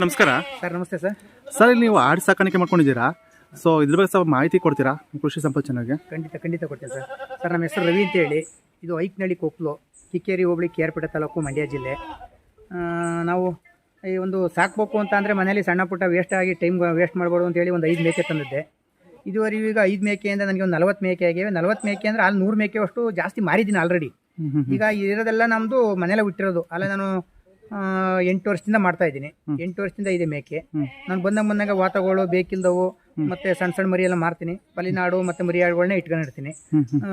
ನಮಸ್ಕಾರ. ಸರ್ ನಮಸ್ತೆ sir. Sir ಇಲ್ಲಿ ನೀವು ಆಡು ಸಾಕಾಣಿಕೆ ಮಾಡ್ಕೊಂಡಿದ್ದೀರಾ? ಸೊ ಇದ್ರ ಬಗ್ಗೆ ಸ್ವಲ್ಪ ಮಾಹಿತಿ ಕೊಡ್ತೀರಾ? ಕೃಷಿ ಸಂಪತ್ ಚೆನ್ನಾಗಿ ಖಂಡಿತ ಖಂಡಿತ ಕೊಡ್ತೀನಿ ಸರ್. ಸರ್ ನಮ್ಮ ಹೆಸರು ರವಿ ಅಂತ ಹೇಳಿ ಇದು ಐಕ್ನಳ್ಳಿ ಕೊಪ್ಪಲು ಕಿಕ್ಕೇರಿ ಹೋಬಳಿ ಕೇರ್ಪೇಟೆ ತಾಲೂಕು ಮಂಡ್ಯ ಜಿಲ್ಲೆ. ನಾವು ಈ ಒಂದು ಸಾಕ್ಬೇಕು ಅಂತ ಅಂದರೆ ಮನೇಲಿ ಸಣ್ಣ ಪುಟ್ಟ ವೇಸ್ಟ್ ಆಗಿ ಟೈಮ್ ವೇಸ್ಟ್ ಮಾಡ್ಬೋದು ಅಂತ ಹೇಳಿ ಒಂದು ಐದು ಮೇಕೆ ತಂದಿದ್ದೆ. ಇದುವರೆಗೂ ಈಗ ಐದು ಮೇಕೆಯಿಂದ ನನಗೆ ಒಂದು ನಲವತ್ತು ಮೇಕೆ ಆಗಿವೆ. ನಲವತ್ತು ಮೇಕೆ ಅಂದರೆ ಅಲ್ಲಿ ನೂರು ಮೇಕೆ ಅಷ್ಟು ಜಾಸ್ತಿ ಮಾರಿದ್ದೀನಿ ಆಲ್ರೆಡಿ ಈಗ ಇರೋದೆಲ್ಲ ನಮ್ಮದು ಮನೇಲೆ ಬಿಟ್ಟಿರೋದು ಅಲ್ಲ ನಾನು ಎಂಟು ವರ್ಷದಿಂದ ಮಾಡ್ತಾ ಇದ್ದೀನಿ. ಎಂಟು ವರ್ಷದಿಂದ ಇದೆ ಮೇಕೆ. ನಾನು ಬಂದಾಗ ಬಂದಾಗ ವಾತಗಳು ಬೇಕಿಲ್ದವು ಮತ್ತೆ ಸಣ್ಣ ಸಣ್ಣ ಮರಿ ಎಲ್ಲ ಮಾರ್ತೀನಿ. ಪಲಿನಾಡು ಮತ್ತೆ ಮರಿಯಾಳುಗಳನ್ನ ಇಟ್ಕೊಂಡಿರ್ತೀನಿ.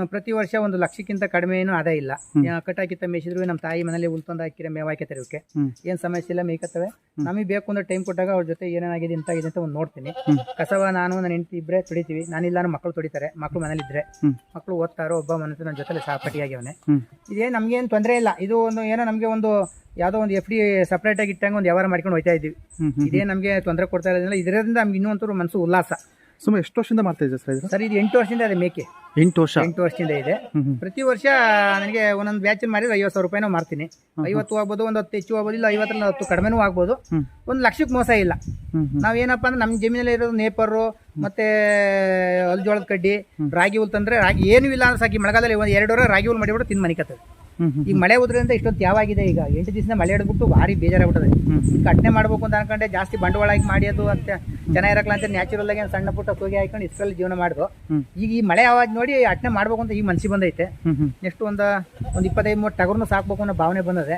ಪ್ರತಿ ವರ್ಷ ಒಂದು ಲಕ್ಷಕ್ಕಿಂತ ಕಡಿಮೆ ಏನು ಆದಾಯ ಇಲ್ಲ. ಯಾ, ಕಟಾಕಿತ್ತ ಮೇಯಿಸಿದ್ರು ನಮ್ಮ ತಾಯಿ ಮನೇಲಿ ಉಳ್ತಂದು ಹಾಕಿರೋ ಮೇವಾಕೆ ಇವಕ್ಕೆ. ಏನು ಸಮಸ್ಯೆ ಇಲ್ಲ ಮೇಯ್ಕತ್ತವೆ. ನಮಗೆ ಬೇಕು ಅಂದ್ರೆ ಟೈಮ್ ಕೊಟ್ಟಾಗ ಅವ್ರ ಜೊತೆ ಏನೇನಾಗಿದೆ ಇಂತಾಗಿದೆ ಅಂತ ಒಂದು ನೋಡ್ತೀನಿ. ಕಸವ ನಾನು ನನ್ನ ಹೆಂಡತಿ ಇಬ್ಬರೇ ತೊಡಿತೀವಿ. ನಾನಿಲ್ಲ ಮಕ್ಕಳು ತೊಡಿತಾರೆ. ಮಕ್ಕಳು ಮನೇಲಿ ಇದ್ರೆ. ಹ್ಮ್. ಮಕ್ಕಳು ಓದ್ತಾರೋ ಒಬ್ಬ ಮನಸ್ಸು ನನ್ನ ಜೊತೆ ಸಹಪಾಠಿಯಾಗ್ಯವನೆ ಅವನೇ ಇದೇ ಏನು ತೊಂದರೆ ಇಲ್ಲ. ಇದು ಒಂದು ಏನೋ ನಮಗೆ ಒಂದು ಯಾವುದೋ ಒಂದು ಎಫ್ ಡಿ ಸಪ್ರೇಟ್ ಆಗಿ ಇಟ್ಟಂಗೆ ಒಂದು ವ್ಯವಹಾರ ಮಾಡ್ಕೊಂಡು ಹೋಯ್ತಾ ಇದ್ದೀವಿ. ಇದೇ ನಮಗೆ ತೊಂದರೆ ಕೊಡ್ತಾ ಇರೋದ್ರಿಂದ ಇದರಿಂದ ನಮ್ಗೆ ಇನ್ನೂ ಒಂಥರ ಮನಸ್ಸು ಉಲ್ಲಾಸ. ಸುಮ್ಮನೆ ಎಷ್ಟು ವರ್ಷದಿಂದ ಮಾಡ್ತಾ ಇದ್ದೀರಾ ಸರ್ ಇದು? ಸರ್ ಇದು ಎಂಟು ವರ್ಷದಿಂದ ಅದೇ ಮೇಕೆ. ಎಂಟು ವರ್ಷ. ಎಂಟು ವರ್ಷದಿಂದ ಇದೆ. ಪ್ರತಿ ವರ್ಷ ನನಗೆ ಒಂದೊಂದು ಬ್ಯಾಚ್ ಮಾರಿದ್ರೆ ಐವತ್ತು ಸಾವಿರ ರೂಪಾಯಿನೂ ಮಾರ್ತೀನಿ. ಐವತ್ತು ಆಗ್ಬೋದು ಒಂದು ಹತ್ತು ಹೆಚ್ಚು ಆಗ್ಬೋದು ಇಲ್ಲ ಐವತ್ತರಲ್ಲಿ ಹತ್ತು ಕಡಿಮೆನೂ ಆಗ್ಬೋದು. ಒಂದು ಲಕ್ಷಕ್ಕೆ ಮೋಸ ಇಲ್ಲ. ನಾವು ಏನಪ್ಪಾ ನಾವೇನಪ್ಪ ಅಂದ್ರೆ ನಮ್ಮ ಜಮೀನಲ್ಲಿ ಇರೋದು ನೇಪರು ಮತ್ತೆ ಅಲ್ಜೋಳದ ಕಡ್ಡಿ ರಾಗಿ ಹುಲ್ ತಂದ್ರೆ ರಾಗಿ ಏನೂ ಇಲ್ಲ ಅಂದ್ರೆ ಸಾಕಿ. ಮಳೆಗಾಲದಲ್ಲಿ ಒಂದು ಎರಡು ವರ ರಾಗಿ ಹುಲ್ ಮಾಡಿಬಿಟ್ಟು ತಿಂದು ಮನಿಕತ್ತದೆ. ಈಗ ಮಳೆ ಹೋದ್ರಿಂದ ಇಷ್ಟೊಂದು ಯಾವಾಗಿದೆ ಈಗ ಎಂಟು ದಿವಸ ಮಳೆ ಹಿಡಿದ್ಬಿಟ್ಟು ಭಾರಿ ಬೇಜಾರಾಗ್ಬಿಟ್ಟದೆ. ಕಟ್ನೆ ಮಾಡ್ಬೇಕು ಅಂತ ಅನ್ಕೊಂಡೆ. ಜಾಸ್ತಿ ಬಂಡವಾಳ ಆಗಿ ಅದು ಅಂತ. ಚೆನ್ನಾಗಿರಕ್ಲ ಅಂತ ನ್ಯಾಚುರಲ್ ಆಗಿ ಸಣ್ಣ ಪುಟ್ಟ ಹೋಗಿ ಹಾಕೊಂಡು ಇಷ್ಟರಲ್ಲಿ ಜೀವನ ಮಾಡೋದು. ಈಗ ಈ ಮಳೆ ಆವಾಜ್ ನೋಡಿ ಅಟ್ನೆ ಮಾಡ್ಬೇಕು ಅಂತ ಈ ಮನ್ಸಿಗೆ ಬಂದೈತೆ. ನೆಕ್ಸ್ಟ್ ಒಂದು ಒಂದು ಇಪ್ಪತ್ತೈದು ಮೂವತ್ತು ಟಗರ್ನು ಸಾಕ್ಬೇಕು ಅನ್ನೋ ಭಾವನೆ ಬಂದದೆ.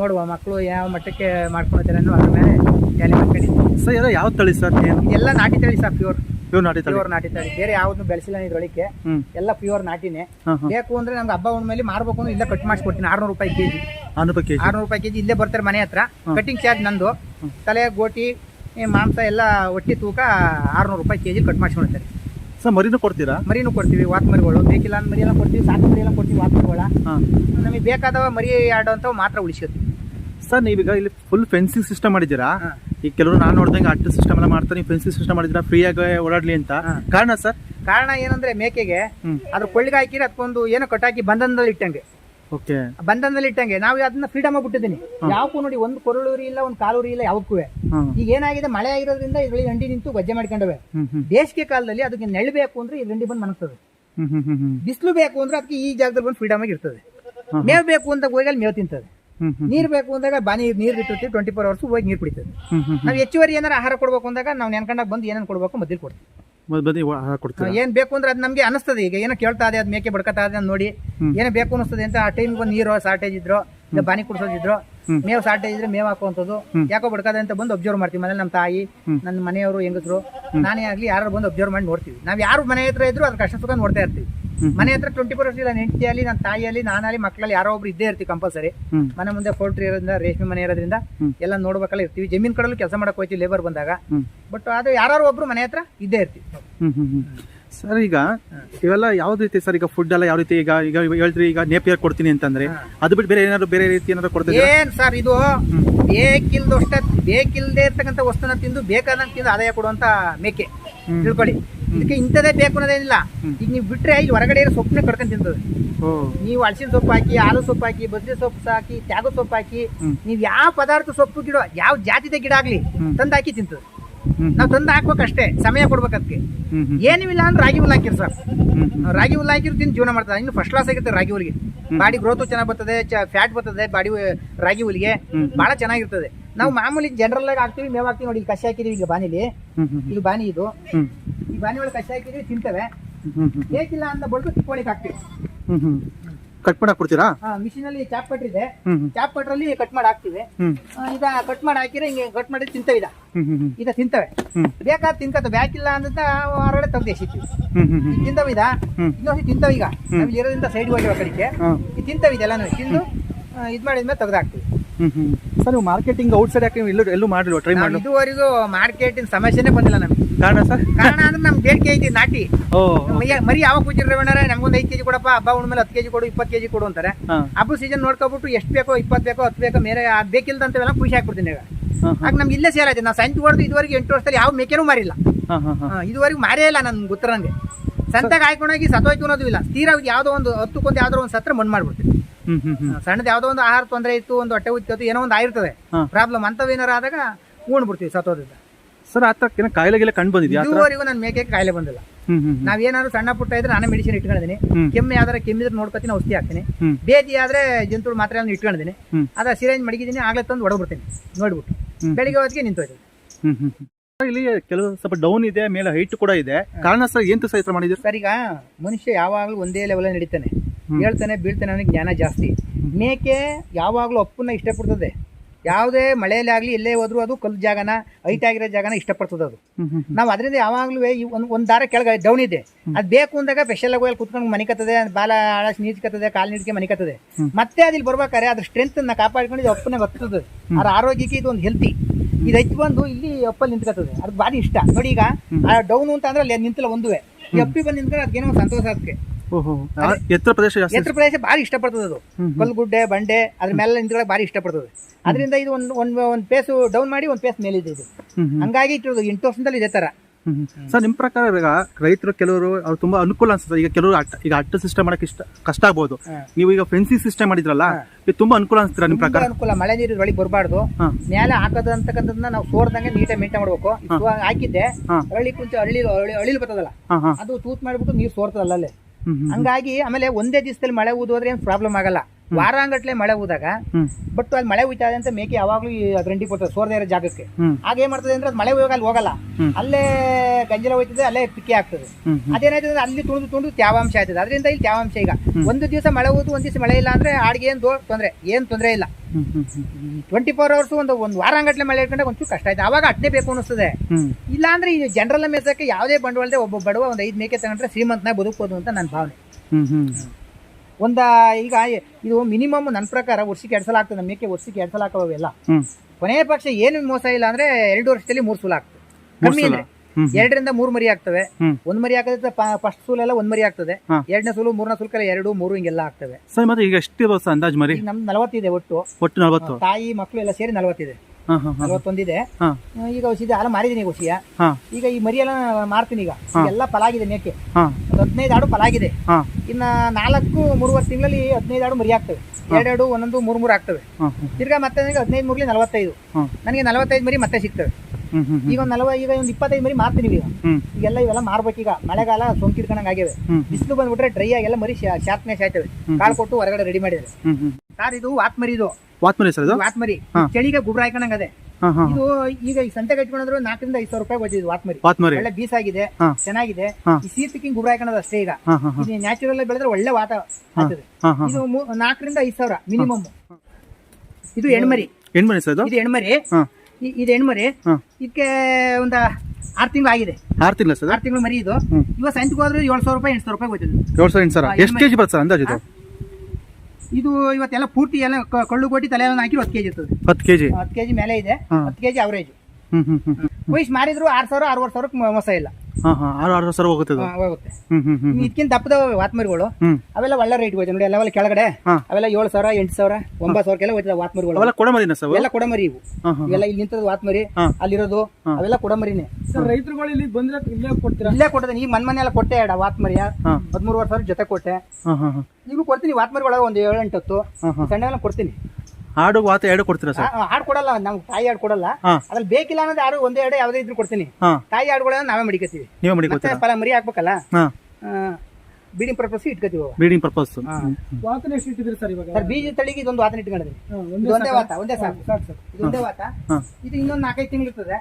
ನೋಡುವ ಮಕ್ಕಳು ಯಾವ ಮಟ್ಟಕ್ಕೆ ಮಾಡ್ಕೊಳ್ತಾರೆ ಅನ್ನೋ ಅದ್ರ ಮೇಲೆ ಟ್ಯಾಲಿ ಮಾಡ್ಕೊಂಡಿದ್ದೀನಿ ಸರ್ ಎಲ್ಲ ಯಾವ ತಳಿ ಸರ್ ಎಲ್ಲ ನಾಟಿ ತಳಿ ಸರ್ ಪ್ಯೂರ್ ಇವ್ ನಾಟಿ ಪ್ಯೂರ್ ನಾಟಿ ತಳಿ. ಬೇರೆ ಯಾವ್ದು ಬೆಳೆಸಿಲ್ಲ ಇದ್ರೊಳಗೆ ಹ್ಮ್. ಎಲ್ಲ ಪ್ಯೂರ್ ನಾಟಿನೇ. ಬೇಕು ಅಂದ್ರೆ ನಮ್ಗೆ ಹಬ್ಬ ಮೇಲೆ ಮಾರ್ಬೇಕು ಅಂದ್ರೆ ಇಲ್ಲೇ ಕಟ್ ಮಾಡಿಸ್ಕೊಡ್ತೀನಿ. ಆರ್ನೂರು ರೂಪಾಯಿ ಕೆಜಿ. ಅನುಪ ಕೆ ಜಿ ಆರ್ನೂರು ರೂಪಾಯಿ ಕೆಜಿ ಇಲ್ಲೇ ಬರ್ತಾರೆ ಮನೆ ಹತ್ರ. ಕಟಿಂಗ್ ಚಾರ್ಜ್ ನಂದು. ತಲೆ ಗೋಟಿ ಮಾಂಸ ಎಲ್ಲ ಒಟ್ಟಿ ತೂಕ ಆರ್ನೂರು ರೂಪಾಯಿ ಕೆಜಿ ಕಟ್ ಮಾಡಿಸ್ಕೊಳ್ತಾರೆ. ಸರ್ ಮರಿನೂ ಕೊಡ್ತೀರಾ? ಮರಿನೂ ಕೊಡ್ತೀವಿ ವಾತ್ ಮರಿಗಳು. ಬೇಕಿಲ್ಲ ಅಂದ್ ಮರಿ ಎಲ್ಲ ಕೊಡ್ತೀವಿ ಸಾಕು ಮರಿ ಎಲ್ಲ ಕೊಡ್ತೀವಿ ವಾತ್ ಮರಿಗಳ. ಹಾಂ. ನಮಗೆ ಬೇಕಾದವ ಮರಿ ಆಡೋಂಥವು ಮಾತ್ರ ಉಳಿಸ್ಕೊತೀವಿ. ಸರ್ ನೀವೀಗ ಇಲ್ಲಿ ಫುಲ್ ಫೆನ್ಸಿಂಗ್ ಸಿಸ್ಟಮ್ ಮಾಡಿದ್ದೀರಾ? ಈ ಈಗ ಕೆಲವರು ನಾನು ನೋಡ್ದಂಗೆ ಅಟ್ಟು ಸಿಸ್ಟಮ್ ಎಲ್ಲ ಮಾಡ್ತಾರೆ ನೀವು ಫೆನ್ಸಿಂಗ್ ಸಿಸ್ಟಮ್ ಮಾಡಿದ್ದೀರಾ ಫ್ರೀಯಾಗಿ ಓಡಾಡಲಿ ಅಂತ. ಕಾರಣ ಸರ್? ಕಾರಣ ಏನಂದ್ರೆ ಮೇಕೆಗೆ ಅದ್ರ ಕೊಳ್ಳಿಗೆ ಹಾಕಿದ್ರೆ ಅದಕ್ಕೊಂದು ಏನೋ ಕಟ್ಟಾಕಿ ಬಂಧನದಲ್ಲಿ ಇಟ್ಟಂಗೆ. ಬಂಧನದಲ್ಲಿ ಇಟ್ಟಂಗೆ ನಾವು ಅದನ್ನ ಫ್ರೀಡಮ್ ಬಿಟ್ಟಿದ್ದೀನಿ ಯಾವಕ್ಕೂ ನೋಡಿ ಒಂದು ಕೊರಳೂರಿ ಇಲ್ಲ ಒಂದು ಕಾಲೂರಿ ಇಲ್ಲ ಯಾವಕ್ಕೂ ಈಗ ಏನಾಗಿದೆ ಮಳೆ ಆಗಿರೋದ್ರಿಂದ ಇದ್ರಲ್ಲಿ ಹಂಡಿ ನಿಂತು ಗಜ್ಜೆ ಮಾಡ್ಕೊಂಡವೆ. ಬೇಸಿಗೆ ಕಾಲದಲ್ಲಿ ಅದಕ್ಕೆ ನೆಳಬೇಕು ಅಂದ್ರೆ ಈ ಹಂಡಿ ಬಂದು ಮನಗ್ತದೆ ಹ್ಮ್ ಬಿಸಿಲು ಬೇಕು ಅಂದ್ರೆ ಅದಕ್ಕೆ ಈ ಜಾಗದಲ್ಲಿ ಬಂದು ಫ್ರೀಡಮ್ ಆಗಿ ಇರ್ತದೆ. ಮೇವ್ ಬೇಕು ಅಂತ ಹೋಗಿ ಅಲ್ಲಿ ಮೇವು ತಿಂತದೆ. ಹ್ಮ್ ಬೇಕು ಅಂದಾಗ ಬಾನಿ ನೀರ್ ಇಟ್ಟಿರ್ತೀವಿ ಟ್ವೆಂಟಿ ಫೋರ್ ಅವರ್ಸ್ ಹೋಗಿ ನೀರ್ ಕುಡಿತದೆ ನಾವು ಹೆಚ್ಚುವರಿ ಏನಾರ ಆಹಾರ ಕೊಡ್ಬೇಕು ಅಂದಾಗ ನಾವು ನೆನ್ಕೊಂಡಾಗ ಬಂದು ಏನೇನು ಕೊಡ್ಬೇಕು ಮದ್ದಿಲ್ ಕೊಡ್ತೀವಿ. ಏನ್ ಬೇಕು ಅಂದ್ರೆ ಅದು ನಮಗೆ ಅನಿಸ್ತದೆ. ಈಗ ಏನೋ ಕೇಳ್ತಾ ಇದೆ ಅದ್ ಮೇಕೆ ಬಡ್ಕತಾ ಇದೆ ಅಂತ ನೋಡಿ. ಏನೋ ಬೇಕು ಅನಿಸ್ತದೆ ಅಂತ ಆ ಟೈಮ್ ನೀರು ಶಾರ್ಟೇಜ್ ಇದ್ರು ಬಾನಿ ಕುಡಿಸೋದಿದ್ರು ಮೇವ್ ಶಾರ್ಟೇಜ್ ಇದ್ರೆ ಮೇವು ಹಾಕುವಂಥದ್ದು. ಯಾಕೋ ಬಡ್ಕದ ಅಂತ ಬಂದು ಅಬ್ಸರ್ವ್ ಮಾಡ್ತೀವಿ. ಮನೇಲಿ ನಮ್ಮ ತಾಯಿ ನನ್ನ ಮನೆಯವರು ಹೆಂಗಸರು ನಾನೇ ಆಗ್ಲಿ ಯಾರು ಬಂದು ಅಬ್ಸರ್ವ್ ಮಾಡಿ ನೋಡ್ತೀವಿ. ನಾವು ಯಾರು ಮನೆ ಹತ್ರ ಇದ್ರು ಅದ್ ಕಷ್ಟ ಸುಖ ನೋಡ್ತಾ ಇರ್ತೀವಿ. ಮನೆ ಹತ್ರ ಟ್ವೆಂಟಿ ಫೋರ್ ಅವರ್ಸ್ ಇಲ್ಲ ನೆಂಟಿ ಅಲ್ಲಿ ನನ್ನ ತಾಯಿಯಲ್ಲಿ ನಾನಲ್ಲಿ ಮಕ್ಕಳಲ್ಲಿ ಯಾರೋ ಒಬ್ರು ಇದ್ದೇ ಇರ್ತೀವಿ ಕಂಪಲ್ಸರಿ ಮನೆ ಮುಂದೆ ಪೋಲ್ಟ್ರಿ ಇರೋದ್ರಿಂದ ರೇಷ್ಮೆ ಮನೆ ಇರೋದ್ರಿಂದ. ಎಲ್ಲ ನೋಡ್ಬೇಕಲ್ಲ ಇರ್ತೀವಿ. ಜಮೀನ್ ಕಡಲು ಕೆಲಸ ಮಾಡಕ್ ಹೋಗ್ತೀವಿ ಲೇಬರ್ ಬಂದಾಗ. ಬಟ್ ಅದು ಯಾರು ಒಬ್ರು ಮನೆ ಹತ್ರ ಇದ್ದೇ ಇರ್ತೀವಿ. ಸರ್ ಈಗ ಇವೆಲ್ಲ ಯಾವ್ದು ರೀತಿ ಸರ್? ಈಗ ಫುಡ್ ಎಲ್ಲ ಯಾವ ರೀತಿ? ಈಗ ಈಗ ಹೇಳ್ತೀರಿ ಈಗ ನೇಪಿಯರ್ ಕೊಡ್ತೀನಿ ಅಂತಂದ್ರೆ ಅದು ಬಿಟ್ಟು ಬೇರೆ ಏನಾದ್ರು ಬೇರೆ ರೀತಿ ಏನಾದ್ರು ಕೊಡ್ತೀವಿ ಏನ್ ಸರ್ ಇದು? ಬೇಕಿಲ್ದಷ್ಟ ಬೇಕಿಲ್ದೇ ಇರ್ತಕ್ಕಂಥ ವಸ್ತುನ ತಿಂದು ಬೇಕಾದಂತ ತಿಂದು ಆದಾಯ ಕೊಡುವಂತ ಮೇಕೆ. ತಿಳ್ಕೊಳ್ಳಿ. ಇದಕ್ಕೆ ಇಂಥದೇ ಬೇಕು ಅನ್ನೋದೇನಿಲ್ಲ ಈಗ ನೀವು ಬಿಟ್ರೆ ಇಲ್ಲಿ ಹೊರಗಡೆ ಇರೋ ಸೊಪ್ಪನ್ನ ಕಡ್ಕೊಂಡು ತಿಂತದೆ. ನೀವು ಹಳಸಿನ ಸೊಪ್ಪು ಹಾಕಿ ಆಲು ಸೊಪ್ಪು ಹಾಕಿ ಬದ್ರಿ ಸೊಪ್ಪು ಹಾಕಿ ತ್ಯಾಗ ಸೊಪ್ಪು ಹಾಕಿ. ನೀವು ಯಾವ ಪದಾರ್ಥ ಸೊಪ್ಪು ಗಿಡ ಯಾವ ಜಾತಿದ ಗಿಡ ಆಗ್ಲಿ. ತಂದು ಹಾಕಿ ತಿಂತದೆ. ನಾವು ತಂದು ಹಾಕ್ಬೇಕಷ್ಟೇ ಸಮಯ ಕೊಡ್ಬೇಕು ಅದಕ್ಕೆ ಹ್ಮ್ ಹ್ಮ್. ಏನೂ ಇಲ್ಲ ಅಂದ್ರೆ ರಾಗಿ ಹುಲ್ಲು ಹಾಕಿರ್ ಸರ್. ರಾಗಿ ಹುಲ್ಲು ಹಾಕಿರ್ ತಿಂದು ಜೀವನ ಮಾಡ್ತಾರೆ ಇನ್ನು ಫಸ್ಟ್ ಕ್ಲಾಸ್ ಆಗಿರುತ್ತೆ ರಾಗಿ ಹುಲ್ಲಿಗೆ ಬಾಡಿ ಗ್ರೋತ್ ಚೆನ್ನಾಗಿ ಬರ್ತದೆ ಫ್ಯಾಟ್ ಬರ್ತದೆ ಬಾಡಿ ರಾಗಿ ಹುಲ್ಗೆ. ಹ್ಮ್. ಬಹಳ ಚೆನ್ನಾಗಿರ್ತದೆ. ನಾವು ಮಾಮೂಲಿ ಜನರಲ್ ಆಗಿ ಹಾಕ್ತೀವಿ ಮೇವ್ ಹಾಕ್ತೀವಿ ನೋಡಿ ಕಸಿ ಹಾಕಿದೀವಿ ಈಗ ಬಾನಿಲಿ. ಇದು ಬಾನಿ ಇದು. ಈ ಬಾನಿ ಒಳಗೆ ಕಷಾಯ ಹಾಕಿದ್ರೆ ತಿಂತವೆ ಬೇಕಿಲ್ಲ ಅಂತ ಬಳ್ದು ತಿಕ್ಕೋಳಿಗೆ ಹಾಕ್ತಿವಿ. ಹ್ಮ್ ಹ್ಮ್. ಕಟ್ ಮಾಡಕ್ ಕೊಡ್ತೀರಾ ಮಿಷಿನ್ ಅಲ್ಲಿ ಚಾಪ್ ಕಟ್ರ್ ಇದೆ. ಚಾಪ್ ಕಟ್ರಲ್ಲಿ ಕಟ್ ಮಾಡಿ ಹಾಕ್ತಿವಿ. ಈಗ ಕಟ್ ಮಾಡಿ ಹಾಕಿದ್ರೆ ಹಿಂಗೆ ಕಟ್ ಮಾಡಿ ತಿಂತವೆ ಇದ ಇದ ತಿಂತವೆ. ಬೇಕಾದ್ರೆ ತಿನ್ಕತ್ತ ಬ್ಯಾಕಿಲ್ಲ ಅಂತ ಹೊರಗಡೆ ತೆಗ್ದು ಎಸಿತೀವಿ. ಈಗ ತಿಂತವೆ ಇದ. ಇನ್ನೊಂದು ತಿಂತವ ಈಗ. ನಾವ್ ಇರೋದ್ರಿಂದ ಸೈಡ್ ಹೋಗಿರೋ ಕಡೆಗೆ. ತಿಂತವ ಇದು ತಿಂತವೆ ಇದೆಲ್ಲ ತಿಂದು ಇದು ಮಾಡಿದ್ಮೇಲೆ ತೆಗ್ದು ಹಾಕ್ತಿವಿ ಹ್ಮ್ ಹ್ಮ್. ಸರ್ ಮಾರ್ಕೆಟಿಂಗ್ ಔಟ್ ಸೈಡ್ ಯಾಕೆ ಎಲ್ಲೂ ಎಲ್ಲೂ ಟ್ರೈ ನಾವ್ ಮಾಡಲು. ಇದುವರೆಗೂ ಮಾರ್ಕೆಟಿನ ಸಮಸ್ಯೆನೇ ಬಂದಿಲ್ಲ ನಮ್ಗೆ. ಕಾರಣ ಸರ್? ಕಾರಣ ಅಂದ್ರೆ ನಮ್ ಬೇಡಿಕೆ ಐತಿ ನಾಟಿ. ಓ. ಮರಿ ಯಾವಾಗ ಕೂತಿರ್ರೆ ಬೇಡ ನಮ್ಗೊಂದು ಐದ್ ಕೆಜಿ ಕೊಡಪ್ಪ ಹಬ್ಬ ಉಣ್ಮೇಲೆ ಹತ್ತು ಕೆಜಿ ಕೊಡು ಇಪ್ಪತ್ತು ಕೆಜಿ ಕೊಡು ಅಂತಾರೆ. ಹಾಂ. ಹಬ್ಬ ಸೀಸನ್ ನೋಡ್ಕೊಬಿಟ್ಟು ಎಷ್ಟು ಬೇಕೋ ಇಪ್ಪತ್ತು ಬೇಕೋ ಹತ್ತು ಬೇಕೋ ಮೇರೆ ಅದ್ ಬೇಕಿಲ್ದಂತವೆಲ್ಲ ಖುಷಿ ಆಗ್ಬಿಡ್ತೀನಿ ಈಗ. ಹಾಂ ಆಗ ನಮ್ಗೆ ಇಲ್ಲೇ ಸೇಲ್ ಆಯ್ತು ನಾವು ಸಂತಿ ಹೊಡೆದು ಇದುವರೆಗೆ ಎಂಟು ವರ್ಷದಲ್ಲಿ ಯಾವ ಮೇಕೆನೂ ಮಾರಿಲ್ಲ. ಹಾಂ ಹಾಂ ಹಾಂ. ಹಾ, ಇದುವರೆಗೂ ಮಾರೇ ಇಲ್ಲ ನನ್ಗೆ ಗೊತ್ತಿರಂಗೆ ಸಂತೆಗೆ ಹಾಕೊಂಡೋಗಿ ಸತ್ತೋಯ್ತು ಅನ್ನೋದು ಇಲ್ಲ. ತೀರಾ ಯಾವುದೋ ಒಂದು ಹತ್ತಕ್ಕೊಂದು ಯಾವ್ದೋ ಒಂದು ಸತ್ರ ಮಣ್ಣು ಮಾಡ್ಬಿಡ್ತೀನಿ. ಸಣ್ಣದು ಯಾವುದೋ ಒಂದು ಆಹಾರ ತೊಂದರೆ ಇತ್ತು ಒಂದು ಹೊಟ್ಟೆ ಉಚ್ಚೋದು ಏನೋ ಒಂದು ಆಗಿರ್ತದೆ. ಪ್ರಾಬ್ಲಮ್ ಏನಾರ ಆದಾಗ ಉಣ್ಬಿಡ್ತೀವಿ ಸತ್ತೋದ್ರಿಂದ. ಸರ್ ಆತ ಕಾಯಿಲೆ ಗಿಲೆ ಕಂಡು ಬಂದಿದ್ಯಾ? ಥರ? ಇದುವರೆಗೂ ನನ್ನ ಮೇಕೆ ಕಾಯಿಲೆ ಬಂದಿಲ್ಲ. ನಾವೇನಾದ್ರು ಸಣ್ಣ ಪುಟ್ಟ ಇದ್ರೆ ನಾನೇ ಮೆಡಿಸಿನ್ ಇಟ್ಕೊಂಡಿದ್ದೀನಿ. ಕೆಮ್ಮೆ ಆದ್ರೆ ಕೆಮ್ಮಿದ್ರೆ ನೋಡ್ಕೊತೀನಿ ಔಷಧಿ ಹಾಕ್ತೀನಿ. ಬೇದಿ ಆದ್ರೆ ಜಂತುಳು ಮಾತ್ರ ಇಟ್ಕೊಂಡಿದ್ದೀನಿ. ಅದ ಸಿರೇಂಜ್ ಮಡಗಿದ್ದೀನಿ ಆಗ್ಲೇ ತಂದು ಹೊಡಬಿಡ್ತೀನಿ ನೋಡ್ಬಿಟ್ಟು. ಬೆಳಿಗ್ಗೆ ಹೊತ್ತಿಗೆ ನಿಂತೋಯ್ತು. ಹ್ಮ್. ಇಲ್ಲಿ ಕೆಲವು ಸ್ವಲ್ಪ ಡೌನ್ ಇದೆ ಮೇಲೆ ಹೈಟ್ ಕೂಡ ಇದೆ. ಕಾರಣ ಸರ್ ಏನ್ ಸಹ ಈ ಥರ ಮಾಡಿದ್ರು ಸರ್ ಈಗ ಮನುಷ್ಯ ಯಾವಾಗಲೂ ಒಂದೇ ಲೆವೆಲ್ ನಡೀತಾನೆ. ಹೇಳ್ತಾನೆ ಬೀಳ್ತಾನೆ ಅವನಿಗೆ ಜ್ಞಾನ ಜಾಸ್ತಿ. ಮೇಕೆ ಯಾವಾಗಲೂ ಅಪ್ಪನ್ನ ಇಷ್ಟಪಡ್ತದೆ. ಯಾವುದೇ ಮಳೆಯಲ್ಲಿ ಆಗಲಿ ಎಲ್ಲೇ ಹೋದ್ರು ಅದು ಕಲ್ಲು ಜಾಗನ ಹೈಟ್ ಆಗಿರೋ ಜಾಗನ ಇಷ್ಟಪಡ್ತದೆ ಅದು. ನಾವು ಅದರಿಂದ ಯಾವಾಗಲೂ ಒಂದು ಒಂದು ದಾರ ಕೆಳಗೆ ಡೌನ್ ಇದೆ. ಅದು ಬೇಕು ಅಂದಾಗ ಸ್ಪೆಷಲ್ ಆಗಿ ಕುತ್ಕೊಂಡು ಮನಿಕತ್ತದೆ ಬಾಲ ಆಳಸ್ ನೀಡ್ಕತ್ತದೆ ಕಾಲು ನೀಡ್ಕೆ ಮನಿಕತ್ತದೆ. ಮತ್ತೆ ಅದಿಲ್ಲಿ ಬರ್ಬೇಕಾರೆ ಅದ್ರ ಸ್ಟ್ರೆಂತ್ನ ಕಾಪಾಡ್ಕೊಂಡು ಇದು ಅಪ್ಪನೇ ಬರ್ತದೆ. ಅದ್ರ ಆರೋಗ್ಯಕ್ಕೆ ಇದು ಒಂದು ಹೆಲ್ತಿ ಇದು ಹೆಚ್ಚು ಬಂದು ಇಲ್ಲಿ ಅಪ್ಪಲ್ಲಿ ನಿಂತ್ಕತ್ತದೆ. ಅದು ಭಾರಿ ಇಷ್ಟ. ನೋಡಿ ಈಗ ಆ ಡೌನ್ ಅಂತ ಅಂದ್ರೆ ಅಲ್ಲಿ ನಿಂತಲ್ಲ ಒಂದುವೆ. ಈ ಅಪ್ಪಿ ಬಂದು ನಿಂತ್ಕೊಂಡು ಅದಕ್ಕೇನೋ ಸಂತೋಷ ಅದಕ್ಕೆ ಎತ್ತರ ಪ್ರದೇಶ ಎತ್ತರ ಪ್ರದೇಶ ಭಾರಿ ಇಷ್ಟಪಡ್ತದೆ ಅದು. ಕಲ್ಗುಡ್ಡೆ ಬಂಡೆ ಅದ್ರ ಮೇಲೆ ನಿಂತ್ಕೊಳ್ಳೋಕೆ ಭಾರಿ ಇಷ್ಟಪಡ್ತದೆ. ಅದರಿಂದ ಇದು ಒಂದು ಒಂದು ಒಂದು ಪೇಸು ಡೌನ್ ಮಾಡಿ ಒಂದು ಪೇಸ್ ಮೇಲಿದೆ ಇದು. ಹಂಗಾಗಿ ಇಟ್ಟಿರೋದು ಎಂಟು ವರ್ಷದಲ್ಲಿ ಇದೇ ತರ. ಸರ್ ನಿಮ್ ಪ್ರಕಾರ ಈಗ ರೈತರು ಕೆಲವರು ಅವ್ರು ತುಂಬಾ ಅನುಕೂಲ ಅನ್ಸುತ್ತೆ. ಈಗ ಕೆಲವರು ಈಗ ಅಟ್ಟ ಸಿಸ್ಟಮ್ ಮಾಡಕ್ಕೆ ಇಷ್ಟ ಕಷ್ಟ ಆಗ್ಬೋದು. ನೀವು ಈಗ ಫೆನ್ಸಿಂಗ್ ಸಿಸ್ಟಮ್ ಮಾಡಿದ್ರಲ್ಲ ಇದು ತುಂಬಾ ಅನುಕೂಲ ಅನ್ಸ್ತೀರಾ ನಿಮ್ ಪ್ರಕಾರ? ಅನುಕೂಲ. ಮಳೆ ನೀರು ಒಳಗೆ ಬರಬಾರ್ದು. ಮೇಲೆ ಹಾಕೋದು ಅಂತಕ್ಕಂಥದ್ದನ್ನ ನಾವು ಸೋರ್ದಂಗೆ ನೀಟಾಗಿ ಮೇಂಟೈನ್ ಮಾಡ್ಬೇಕು. ಹಾಕಿದ್ದೆ. ಹಳ್ಳಿ ಕುಂಚ ಹಳ್ಳಿ ಹಳ್ಳಿ ಬರ್ತದಲ್ಲ. ಅದು ತೂತ್ ಮಾಡ್ಬಿಟ್ಟು ನೀರು ಸೋರ್ತದಲ್ಲ ಅಲ್ಲೇ. ಹಂಗಾಗಿ ಆಮೇಲೆ ಒಂದೇ ದಿವಸದಲ್ಲಿ ಮಳೆ ಊದೋದ್ರೆ ಏನು ಪ್ರಾಬ್ಲಮ್ ಆಗಲ್ಲ. ವಾರಾಂಗಟ್ಲೆ ಮಳೆ ಹೋದಾಗ ಬಟ್ ಅಲ್ಲಿ ಮಳೆ ಹುಯ್ತಾ ಇದೆ ಅಂತ ಮೇಕೆ ಯಾವಾಗ್ಲೂ ಈ ಗ್ರಂಟಿ ಕೊಡ್ತದೆ ಸೋರ್ದೇ ಇರೋ ಜಾಗಕ್ಕೆ. ಆಗ ಏನ್ ಮಾಡ್ತದೆ ಅಂದ್ರೆ ಅದು ಮಳೆ ಹೋಗಲ್ಲ ಅಲ್ಲಿ ಹೋಗಲ್ಲ. ಅಲ್ಲೇ ಗಂಜಲ ಹೋಯ್ತದೆ ಅಲ್ಲೇ ಪಿಕ್ಕಿ ಆಗ್ತದೆ. ಅದೇನಾಯ್ತದೆ ಅಂದ್ರೆ ಅಲ್ಲಿ ತುಂಡು ತುಂಡು ತ್ಯಾವಾಂಶ ಆಯ್ತದೆ. ಅದರಿಂದ ಇಲ್ಲಿ ತ್ಯಾವಾಂಶ ಈಗ. ಒಂದು ದಿವಸ ಮಳೆ ಹೋದು ಒಂದ್ ದಿವಸ ಮಳೆ ಇಲ್ಲ ಅಂದ್ರೆ ಆಡಿಗೆ ಏನ್ ತೊಂದ್ರೆ ಏನ್ ತೊಂದ್ರೆ ಇಲ್ಲ. ಟ್ವೆಂಟಿ ಫೋರ್ ಅವರ್ಸ್ ಒಂದು ಒಂದು ವಾರಾಂಗಟ್ಲೆ ಮಳೆ ಇಟ್ಕೊಂಡ್ರೆ ಒಂಚೂರು ಕಷ್ಟ ಆಯ್ತು. ಅವಾಗ ಅಟ್ನೇ ಬೇಕು ಅನಿಸ್ತದೆ ಇಲ್ಲ ಅಂದ್ರೆ ಈ ಜನರಲ್ ಮೇಸಕ್ಕೆ ಯಾವುದೇ ಬಂಡವಾಳದೆ ಒಬ್ಬ ಬಡವ ಒಂದ್ ಐದು ಮೇಕೆ ತಗೊಂಡ್ರೆ ಶ್ರೀಮಂತನ ಬದುಕ್ಬೋದು ಅಂತ ನನ್ನ ಭಾವನೆ. ಹ್ಮ್ ಹ್ಮ್. ಒಂದ ಈಗ ಇದು ಮಿನಿಮಮ್ ನನ್ನ ಪ್ರಕಾರ ವರ್ಷಕ್ಕೆ ಎರಡು ಸಲ ಆಗ್ತದೆ ಮೇಕೆ ವರ್ಷಕ್ಕೆ ಎರಡು ಸಲ ಹಾಕೋವೆಲ್ಲ ಕೊನೆಯ ಪಕ್ಷ ಏನು ಮೋಸ ಇಲ್ಲ ಅಂದ್ರೆ ಎರಡು ವರ್ಷದಲ್ಲಿ ಮೂರು ಸೂಲ ಆಗ್ತದೆ. ಕಮ್ಮಿ ಇಲ್ಲ ಅಂದ್ರೆ ಎರಡರಿಂದ ಮೂರು ಮರಿ ಆಗ್ತವೆ. ಒಂದ್ ಮರಿ ಹಾಕಿದ್ರೆ ಫಸ್ಟ್ ಸೂಲೆಲ್ಲ ಒಂದ್ ಮರಿ ಆಗ್ತದೆ. ಎರಡನೇ ಸೂಲು ಮೂರನೇ ಸೂಲ್ಕೆಲ್ಲ ಎರಡು ಮೂರು ಹಿಂಗೆಲ್ಲ ಆಗ್ತವೆ. ಸರ್ ಮತ್ತೆ ಈಗ ಎಷ್ಟು ಅಂದಾಜ್ ಮರಿ? ನಮ್ ನಲವತ್ತಿದೆ ಒಟ್ಟು. ಒಟ್ಟು ನಲ್ವತ್ತು. ತಾಯಿ ಮಕ್ಕಳು ಎಲ್ಲ ಸೇರಿ ನಲವತ್ತಿದೆ. ನಲವತ್ತೊಂದಿದೆ. ಈಗ ಔಷಧಿ ಹಾಲು ಮಾರಿದ್ದೀನಿ ಈಗ ಔಷಧಿಯ. ಈಗ ಈ ಮರಿ ಎಲ್ಲ ಮಾರ್ತೀನಿ ಈಗ. ಎಲ್ಲ ಫಲಾಗಿದೆ ಮೇಕೆ. ಹದಿನೈದು ಆಡು ಫಲಾಗಿದೆ ಇನ್ನ ನಾಲ್ಕು ಮೂರುವರೆ ತಿಂಗಳಲ್ಲಿ ಹದಿನೈದು ಆಡು ಮರಿ ಆಗ್ತವೆ. ಎರಡೆರಡು ಒಂದೊಂದು ಮೂರು ಮೂರು ಆಗ್ತವೆ. ತಿರ್ಗಾ ಮತ್ತೆ ನನಗೆ ಹದಿನೈದು ಮೂರ್ಲಿ ನಲವತ್ತೈದು. ನನಗೆ ನಲವತ್ತೈದು ಮರಿ ಮತ್ತೆ ಸಿಗ್ತವೆ. ಈಗ ಒಂದ್ ನಲವ ಈಗ ಒಂದ್ ಇಪ್ಪತ್ತೈದು ಮರಿ ಮಾರ್ತೀನಿ ಈಗ. ಈಗೆಲ್ಲ ಇವೆಲ್ಲ ಮಾರ್ಬೇಕೀಗ. ಮಳೆಗಾಲ ಸೋಂಕಿಡ್ಕೊಂಡಂಗೆ ಆಗಿವೆ ಬಿಸಿಲು ಬಂದ್ಬಿಟ್ರೆ ಡ್ರೈ ಆಗೆಲ್ಲ ಮರಿ ಶಾರ್ಪ್ನೆಸ್ ಆಯ್ತವೆ ಕಾಳು ಕೊಟ್ಟು ಹೊರಗಡೆ ರೆಡಿ ಮಾಡಿದ್ರೆ ಸರ್ ಇದು ವಾತ್ಮರಿ ಇದು. ವಾತ್ಮರಿ ಸರ್ ಇದು? ವಾತ್ಮರಿ. ಚಳಿಗೆ ಗೊಬ್ಬರ ಹಾಕೊಂಡಂಗ ಅದೇ ಇದು ಈಗ ಈ ಸಂತೆ ಕಟ್ಕೊಂಡ್ರು ನಾಲ್ಕರಿಂದ ಐದು ಸಾವಿರ ರೂಪಾಯಿ ಹೋಯ್ತಿದ್ದು ವಾತ್ಮರಿ ವಾತ್ಮರಿ ಒಳ್ಳೆ ಬೀಸ್ ಆಗಿದೆ ಚೆನ್ನಾಗಿದೆ. ಈ ಸೀರ್ತಿಕ್ಕಿಂಗ್ ಗೊಬ್ಬರ ಹಾಕೋದು ಅಷ್ಟೇ ಈಗ. ಇದು ನ್ಯಾಚುರಲ್ ಬೆಳೆದ್ರೆ ಒಳ್ಳೆ ವಾತ ಆಗ್ತದೆ. ಇದು ನಾಲ್ಕರಿಂದ ಐದು ಸಾವಿರ ಮಿನಿಮಮ್ ಇದು ಎಣ್ಮರಿ. ಎಣ್ಮರಿ ಸರ್ ಇದು? ಎಣ್ಮರಿ. ಇದು ಎಣ್ಮರಿ. ಇದಕ್ಕೆ ಒಂದ ಆರ್ ತಿಂಗಳು ಆಗಿದೆ. ಆರ್ ತಿಂಗಳು ಸರ್ ಆರ್ ತಿಂಗಳು ಮರಿ ಇದು. ಇವಾಗ ಸಂತಿಗೆ ಹೋದ್ರೆ ಏಳು ಸಾವಿರ ರೂಪಾಯಿ ಎಂಟು ಸಾವಿರ ರೂಪಾಯಿ ಗೊತ್ತಿದೆ ಏಳು ಸಾವಿರ ಎಂಟು ಸಾವಿರ. ಎಷ್ಟು ಕೆಜಿ ಬರ್ತಾರೆ ಸರ್ ಅಂದಾಜು ಇದು ಇವತ್ತೆಲ್ಲ ಪೂರ್ತಿ ಎಲ್ಲ ಕ- ಕಳ್ಳು ಗೋಟಿ ತಲೆ ಎಲ್ಲ ಹಾಕಿ ಹತ್ತು ಕೆಜಿ ಇರ್ತದೆ. ಹತ್ತು ಕೆಜಿ? ಹತ್ತು ಕೆಜಿ ಮೇಲೆ ಇದೆ. ಹಾ. ಹತ್ತು ಕೆಜಿ ಅವರೇಜ್ ಹ್ಮ್ ಹ್ಮ್ ಹ್ಮ್ ವಯಸ್ಸು ಮಾರಿದ್ರು ಆರು ಸಾವಿರ ಆರೂವರೆ ಸಾವಿರಕ್ಕೆ ಮೋಸ ಇಲ್ಲ. ಹಾ ಹಾ ಆರು ಆರು ಸಾವಿರ ಹೋಗುತ್ತೆ ಇದು. ಹಾ, ಹೋಗುತ್ತೆ. ಹ್ಮ್ ಹ್ಮ್ ಹ್ಮ್ ಇದಕ್ಕಿಂತ ದಪ್ಪದ ವಾತ್ಮರಿಗಳು ಹ್ಮ್. ಅವೆಲ್ಲ ಒಳ್ಳೆ ರೇಟ್ ಹೋಯ್ತು ನೋಡಿ ಅವೆಲ್ಲ ಕೆಳಗಡೆ ಹಾ. ಅವೆಲ್ಲ ಏಳು ಸಾವಿರ ಎಂಟು ಸಾವಿರ ಒಂಬತ್ತು ಸಾವಿರಕ್ಕೆಲ್ಲ ಹೋಯ್ತದೆ ವಾತ್ಮರಿಗಳು. ಅವೆಲ್ಲ ಕೊಡಮರಿನ ಸರ್ ಎಲ್ಲ ಕೊಡಮರಿ ಇವು. ಹಾ ಹಾ ಇವೆಲ್ಲ ಇಲ್ಲಿ ನಿಂತದ ವಾತ್ಮರಿ ಹಾ. ಅಲ್ಲಿರೋದು ಅವೆಲ್ಲ ಕೊಡಮರಿನೇ. ರೈತರುಗಳು ಇಲ್ಲಿ ಬಂದ್ರೆ ಇಲ್ಲೇ ಕೊಡ್ತೀರಾ? ಇಲ್ಲೇ ಕೊಡ್ತೀನಿ ಈ ಮನ್ ಮನೆ ಎಲ್ಲ ಕೊಟ್ಟೆ ಎಡ ವಾತ್ಮರಿಯ. ಹಾ. ಹದಿಮೂರುವರೆ ಸಾವಿರ ಜೊತೆ ಕೊಟ್ಟೆ. ನೀವು ಹಾ ಹಾ. ಈಗೂ ಕೊಡ್ತೀನಿ ವಾತ್ಮರಿ ಒಳಗೆ ಒಂದು ಏಳು ಎಂಟು ಹತ್ತು. ಹಾ ಹಾ. ಸಣ್ಣ ಎಲ್ಲ ಕೊಡ್ತೀನಿ. ಆಡು ವಾತ ಎರಡು ಕೊಡ್ತೀರಾ ಸರ್? ಹಾಡು ಕೊಡಲ್ಲ ನಮ್ಗೆ ತಾಯಿ ಹಾಡು ಕೊಡಲ್ಲ. ಅದ್ರಲ್ಲಿ ಬೇಕಿಲ್ಲ ಅನ್ನೋದು ಯಾರು ಒಂದೇ ಎರಡು ಯಾವ್ದೇ ಇದ್ರು ಕೊಡ್ತೀನಿ. ತಾಯಿ ಹಾಡುಗಳನ್ನ ನಾವೇ ಮಡಿಕತ್ತೀವಿ. ನೀವೇ ಮಡಿಕೋತೀರಾ? ಫಲ ಮರಿ ಹಾಕ್ಬೇಕಲ್ಲ? ಹಾ. ಬೀಡಿಂಗ್ ಪರ್ಪಸ್ ಇಟ್ಕೋತೀವಿ ಬೀಡಿಂಗ್ ಪರ್ಪಸ್. ವಾತನ ಎಷ್ಟು ಇಟ್ಟಿದ್ರಿ ಸರ್ ಇವಾಗ? ಸರ್ ಬೀಜ ತಳಿಗೆ ಇದೊಂದು ವಾತನ ಇಟ್ಕೊಂಡಿದ್ದೀನಿ. ಹಾ, ಒಂದೇ ಒಂದೇ ವಾತ ಒಂದೇ ಸಾಕು. ಇದು ಒಂದೇ ವಾತ. ಇದು ಇನ್ನೊಂದು ನಾಲ್ಕೈದು ತಿಂಗಳು ಇರ್ತದೆ.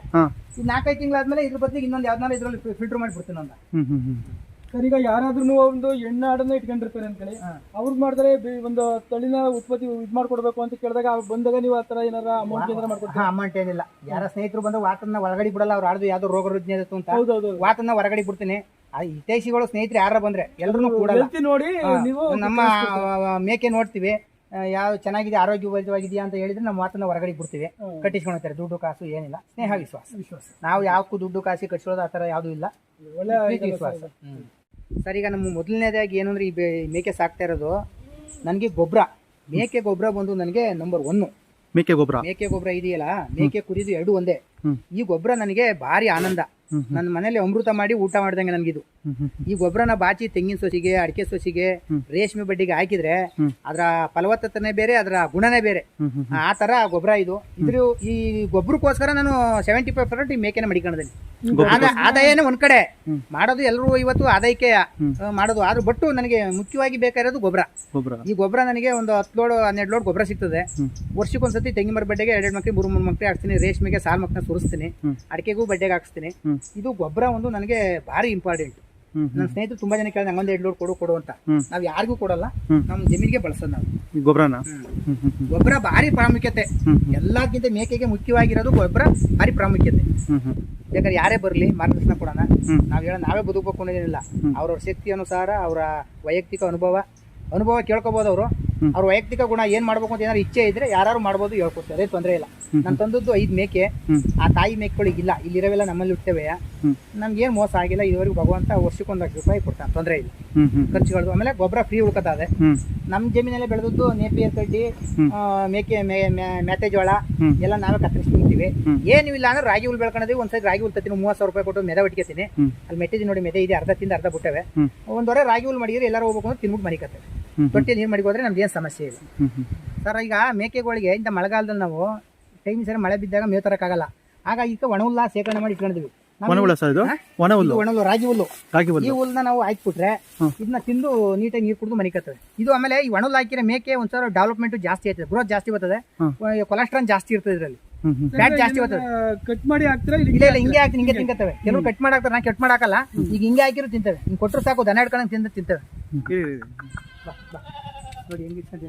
ಇದು ನಾಲ್ಕೈದು ತಿಂಗಳಾದ್ಮೇಲೆ ಇದ್ರ ಬದಲಿಗೆ ಇನ್ನೊಂದು ಯಾವ್ದಾರ ಇದ್ರಲ್ಲಿ ಫಿಲ್ಟರ್ ಮಾಡಿಬಿಡ್ತೀನಿ ಅಂತ ಸರ್ ಈಗ ಯಾರಾದ್ರೂ ಒಂದು ಹೆಣ್ಣು ಆಡನ್ನ ಇಟ್ಕೊಂಡಿರ್ತಾರೆ ಅಂತೇಳಿ ಅವ್ರು ಮಾಡಿದ್ರೆ ಒಂದು ತಳಿನ ಉತ್ಪತ್ತಿ ಇದ್ ಮಾಡ್ಕೊಡ್ಬೇಕು ಅಂತ ಕೇಳಿದಾಗ ಅವ್ರು ಬಂದಾಗ ನೀವು ಆತರ ಏನಾರ ಅಮೌಂಟ್ ಏನಾರ ಮಾಡ್ಕೊಡ್ತೀರಾ? ಅಮೌಂಟ್ ಏನಿಲ್ಲ. ಯಾರ ಸ್ನೇಹಿತರು ಬಂದು ವಾತನ್ನ ಒಳಗಡೆ ಬಿಡಲ್ಲ ಅವ್ರು ಆಡ್ದು ಯಾವ್ದು ರೋಗ ರುಜಿನ ಇರುತ್ತೆ ಅಂತ. ಹೌದೌದು ವಾತನ್ನ ಹೊರಗಡೆ ಬಿಡ್ತೀನಿ. ಆ ಹಿತೈಷಿಗಳು ಸ್ನೇಹಿತರು ಯಾರ ಬಂದ್ರೆ ಎಲ್ಲರೂ ಕೂಡ ನೋಡಿ ನೀವು ನಮ್ಮ ಮೇಕೆ ನೋಡ್ತೀವಿ. ಯಾವ ಚೆನ್ನಾಗಿದೆ ಆರೋಗ್ಯವಾಗಿದೆಯಾ ಅಂತ ಹೇಳಿದ್ರೆ ನಮ್ಮ ಮಾತನ್ನ ಹೊರಗಡೆ ಬಿಡ್ತೀವಿ. ಕಟ್ಟಿಸ್ಕೊಳ್ತಾರೆ ದುಡ್ಡು ಕಾಸು ಏನಿಲ್ಲ. ಸ್ನೇಹ ವಿಶ್ವಾಸ. ವಿಶ್ವಾಸ. ನಾವು ಯಾವಕ್ಕೂ ದುಡ್ಡು ಕಾಸಿ ಕಟ್ಟಿಸೋದು ಆ ತರ ಯಾವುದೂ ಇಲ್ಲ. ಒಳ್ಳೆ ವಿಶ್ವಾಸ. ಸರ್ ಈಗ ನಮ್ಮ ಮೊದಲನೇದಾಗಿ ಏನಂದ್ರೆ ಈ ಬೆ- ಮೇಕೆ ಸಾಕ್ತಾ ಇರೋದು ನನಗೆ ಗೊಬ್ಬರ ಮೇಕೆ ಗೊಬ್ಬರ ಬಂದು ನನಗೆ ನಂಬರ್ ಒನ್ನು ಮೇಕೆ ಗೊಬ್ಬರ ಮೇಕೆ ಗೊಬ್ಬರ ಇದೆಯಲ್ಲ ಮೇಕೆ ಕುರಿದು ಎರಡು ಒಂದೇ. ಈ ಗೊಬ್ಬರ ನನಗೆ ಭಾರಿ ಆನಂದ. ನನ್ನ ಮನೇಲಿ ಅಮೃತ ಮಾಡಿ ಊಟ ಮಾಡ್ದಂಗೆ ನನಗಿದು ಈ ಗೊಬ್ಬರನ ಬಾಚಿ ತೆಂಗಿನ ಸೊಸಿಗೆ ಅಡಿಕೆ ಸೊಸಿಗೆ ರೇಷ್ಮೆ ಬಡ್ಡಿಗೆ ಹಾಕಿದ್ರೆ. ಅದರ ಫಲವತ್ತತೆನೇ ಬೇರೆ ಅದರ ಗುಣನೇ ಬೇರೆ. ಆ ತರ ಗೊಬ್ಬರ ಇದು. ಇದ್ರ ಈ ಗೊಬ್ಬರಕ್ಕೋಸ್ಕರ ನಾನು ಸೆವೆಂಟಿ ಫೈವ್ ಪರ್ಸೆಂಟ್ ಈ ಮೇಕೆನ ಆದ- ಆದಾಯನೇ ಒಂದ್ ಕಡೆ. ಮಾಡೋದು ಎಲ್ಲರೂ ಇವತ್ತು ಆದಾಯಕ್ಕೆ ಮಾಡೋದು. ಆದ್ರೂ ಬಟ್ಟು ನನಗೆ ಮುಖ್ಯವಾಗಿ ಬೇಕಾಗಿರೋದು ಗೊಬ್ಬರ. ಈ ಗೊಬ್ಬರ ನನಗೆ ಒಂದು ಹತ್ತು ಲೋಡ್ ಹನ್ನೆರಡು ಲೋಡ್ ಗೊಬ್ಬರ ಸಿಗ್ತದೆ. ವರ್ಷಕ್ಕೊಂದ್ಸತಿ ತೆಂಗಿನ ಮರ ಬಡ್ಡೆಗೆ ಎರಡೆರಡು ಮಕ್ಕಳಿಗೆ ಮೂರು ಮೂರು ಮಕ್ಕಳಿಗೆ ಹಾಕ್ತೀನಿ ರೇಷ್ಮೆಗೆ ಸಾಲ್ ಮಕ್ಕಳನ್ನ ಸುರಿಸ್ತೀನಿ. ಅಡಿಕೆಗೂ ಬಡ್ಡೆಗೆ ಹಾಕ್ಸ್ತೀನಿ. ಇದು ಗೊಬ್ಬರ ಒಂದು ನನಗೆ ಭಾರಿ ಇಂಪಾರ್ಟೆಂಟ್ ನನ್ನ ಸ್ನೇಹಿತರು ತುಂಬಾ ಜನ ಕೇಳಿದ ಒಂದ್ ಎರಡು ಲೋಡ್ ಕೊಡು ಕೊಡು ಅಂತ. ನಾವ್ ಯಾರಿಗೂ ಕೊಡಲ್ಲ ನಮ್ ನಮ್ಮ ಜಮೀನಿಗೆ ಬಳಸದ್ ನಾವು. ಗೊಬ್ಬರನ? ಗೊಬ್ಬರ ಭಾರಿ ಪ್ರಾಮುಖ್ಯತೆ. ಎಲ್ಲಕ್ಕಿಂತ ಮೇಕೆಗೆ ಮುಖ್ಯವಾಗಿರೋದು ಗೊಬ್ಬರ ಭಾರಿ ಪ್ರಾಮುಖ್ಯತೆ. ಬೇಕಾದ್ರೆ ಯಾರೇ ಬರಲಿ ಮಾರ್ಗದರ್ಶನ ಕೊಡೋಣ. ನಾವು ಹೇಳ ನಾವೇ ಬದುಕಬೇಕು ಅನ್ನೋದೇನಿಲ್ಲ. ಅವ್ರವ್ರ ಶಕ್ತಿ ಅನುಸಾರ ಅವರ ವೈಯಕ್ತಿಕ ಅನುಭವ ಅನುಭವ ಕೇಳ್ಕೊಬೋದು ಅವರು. ಅವ್ರ ವೈಯಕ್ತಿಕ ಗುಣ ಏನ್ ಮಾಡ್ಬೇಕು ಅಂತ ಏನಾದ್ರು ಇಚ್ಛೆ ಇದ್ರೆ ಯಾರು ಮಾಡ್ಬೋದು ಹೇಳ್ಕೊಡ್ತಾರೆ ಅದೇ ತೊಂದ್ರೆ ಇಲ್ಲ. ನಾನು ತಂದದ್ದು ಐದ್ ಮೇಕೆ ಆ ತಾಯಿ ಮೇಕೆಗಳಿಗೆ ಇಲ್ಲ ಇಲ್ಲಿರೋವೆಲ್ಲ ನಮ್ಮಲ್ಲಿ ಹುಟ್ಟವೆ ಹ್ಮ್. ನಮ್ಗೆ ಏನ್ ಮೋಸ ಆಗಿಲ್ಲ ಇದುವರೆಗೂ ಭಗವಂತ ವರ್ಷಕ್ಕೊಂದ್ ಲಕ್ಷ ರೂಪಾಯಿ ಕೊಡ್ತಾನೆ ತೊಂದರೆ ಇಲ್ಲ. ಖರ್ಚುಗಳು ಆಮೇಲೆ ಗೊಬ್ಬರ ಫ್ರೀ ಉಳ್ಕೊತದೆ ನಮ್ ಜಮೀನಲ್ಲಿ ಬೆಳೆದದ್ದು ನೇಪಿಯರ್ ಕಡ್ಡಿ ಆ, ಮೇಕೆ ಮೆತೆ ಜೋಳ. ಎಲ್ಲ ನಾವೇ ಕತ್ತರಿಸ್ಕೊಂತೀವಿ ಇಲ್ಲ ಅಂದ್ರೆ ರಾಗಿ ಹುಲ್ ಬೆಳ್ಕೊಂಡಿದ್ವಿ ಒಂದ್ಸರಿ ರಾಗಿ ಹುಲ್ ತತ್ತೀನಿ ಮೂವತ್ತು ಸಾವಿರ ರೂಪಾಯಿ ಕೊಟ್ಟು ಮೆದ ಹೊಟ್ಕೊತೀನಿ ಅಲ್ಲಿ ಮೆಟ್ಟಿದ್ದು ನೋಡಿ ಮೆದೆ ಇದೆ ಅರ್ಧ ತಿಂದ ಅರ್ಧ ಬಿಟ್ಟವೆ. ಒಂದ್ವರೆ ಒಂದೊರೆ ರಾಗಿ ಹುಲ್ ಮಾಡಿದ್ರೆ ಎಲ್ಲರೂ ಹೋಗ್ಬೇಕು ಅಂದ್ರೆ ತಿನ್ಬಿಟ್ಟು. ತೊಟ್ಟಿಯಲ್ಲಿ ನೀರು ಮಡಿಗೆ ಹೋದ್ರೆ ನಮ್ಗೆ ಏನು ಸಮಸ್ಯೆ ಇಲ್ಲ. ಹ್ಮ್ ಸರ್ ಈಗ ಮೇಕೆಗಳಿಗೆ ಇಂಥ ಮಳೆಗಾಲದಲ್ಲಿ ನಾವು ಟೈಮ್ ಸರಿ ಮಳೆ ಬಿದ್ದಾಗ ಮೇವು ತರಕ್ಕಾಗಲ್ಲ. ಆಗ ಈಗ ಒಣ ಹುಲ್ಲ ಶೇಖರಣೆ ಮಾಡಿ ಇಟ್ಕೊಂಡಿದ್ವಿ. ಒಣ ಸರ್ ಇದು? ಒಣ ಇದು ಹುಲ್ಲು ಒಣ ಹುಲ್ಲು. ರಾಗಿ ಹುಲ್ಲು. ರಾಗಿ ಈ ಹುಲ್ಲನ್ನ ಹುಲ್ನ ನಾವು ಹಾಕ್ಬಿಟ್ರೆ. ಇದನ್ನ ತಿಂದು ನೀಟಾಗಿ ನೀರು ಕುಡಿದು ಮನಿಕತ್ತವೆ ಇದು ಆಮೇಲೆ ಈ ಒಣ ಹುಲ್ಲು ಹಾಕಿರೋ ಮೇಕೆ ಒಂದ್ಸಲ ಡೆವಲಪ್ಮೆಂಟ್ ಜಾಸ್ತಿ ಆಯ್ತದೆ. ಗ್ರೋತ್ ಜಾಸ್ತಿ ಬರ್ತದೆ. ಕೊಲೆಸ್ಟ್ರಾಲ್ ಜಾಸ್ತಿ ಇರ್ತದೆ ಇದರಲ್ಲಿ. ಫ್ಯಾಟ್ ಜಾಸ್ತಿ ಬರ್ತದೆ. ಕಟ್ ಮಾಡಿ ಹಾಕ್ತಾರೆ ಇಲ್ಲ ಇಲ್ಲ ಹಿಂಗೆ ಹಾಕಿ ಹಿಂಗೆ ತಿನ್ಕತ್ತವೆ ಕೆಲವು ಕಟ್ ಮಾಡಾಕ್ತಾರೆ ನಾ ಕಟ್ ಮಾಡಾಕಲ್ಲ. ಈಗ ಹಿಂಗೆ ಹಾಕಿರೋ ತಿಂತವೆ. ಹಿಂಗೆ ಕೊಟ್ಟರು ಸಾಕು ದನ ಹಿಡ್ಕೊಂಡು ತಿಂದ ತಿಂತವೆ. ಹ್ಮ್. ಇರಿ, ಇರಿ, ಇರಿ. ಬಾ ಬಾ ನೋಡಿ ಹೆಂಗೆ ಇಟ್ಕೊಂಡು